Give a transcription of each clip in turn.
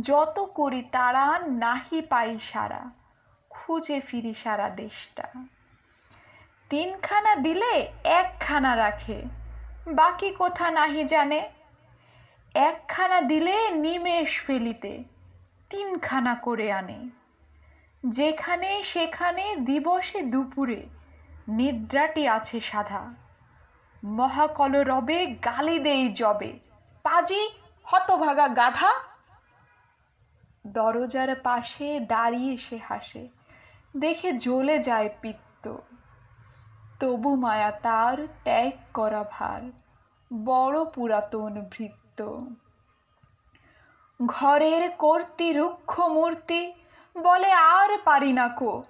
যত করি তারা নাহি পাই সারা, খুঁজে ফিরি সারা দেশটা। তিনখানা দিলে একখানা রাখে, বাকি কোথা নাহি জানে। একখানা দিলে নিমেষ ফেলিতে, তিনখানা করে আনে। যেখানে সেখানে দিবসে দুপুরে নিদ্রাটি আছে সাধা। মহাকলরবে গালি দেই জবে পাজি হতভাগা গাধা দরজার পাশে দাঁড়িয়ে সে হাসে। দেখে জ্বলে যায় পিত্ত। তবু মায়া তার ত্যাগ করা ভার, বড় পুরাতন ভৃত্য। ঘরের কর্তি রুক্ষ মূর্তি বলে আর পারি না কো।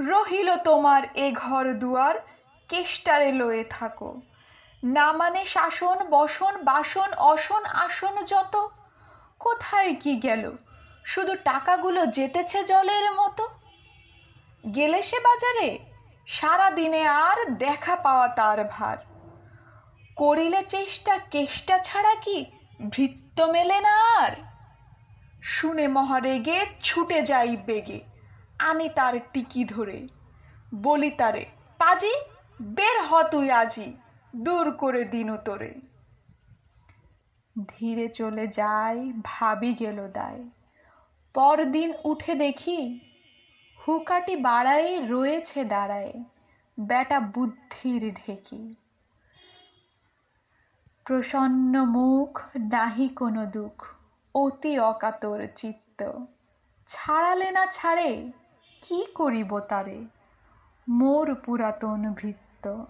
রহিল তোমার এ ঘর দুয়ার, কেষ্টারে লয়ে থাকো। না মানে শাসন, বসন, বাসন, অসন, আসন যত, কোথায় কি গেল? শুধু টাকাগুলো যেতেছে জলের মতো? গেলে সে বাজারে? সারা দিনে আর দেখা পাওয়া তার ভার। করিলে চেষ্টা, কেষ্টা ছাড়া কি ভৃত্য মেলে না আর? শুনে মহারেগে ছুটে যাই বেগে, আনি তার টিকি ধরে। বলি তারে, পাজি, বের হ তুই আজি, দূর করে দিনু তোরে। ধীরে চলে যায় ভাবি গেল দায়। পরদিন উঠে দেখি হুকাটি বাড়াই রয়েছে দাঁড়ায় বেটা বুদ্ধির ঢেকি। প্রসন্ন মুখ, নাহি কোনো দুঃখ, অতি অকাতর চিত্ত। ছাড়ালে না ছাড়ে, কি করিব তারে? মোর পুরাতন ভৃত্য।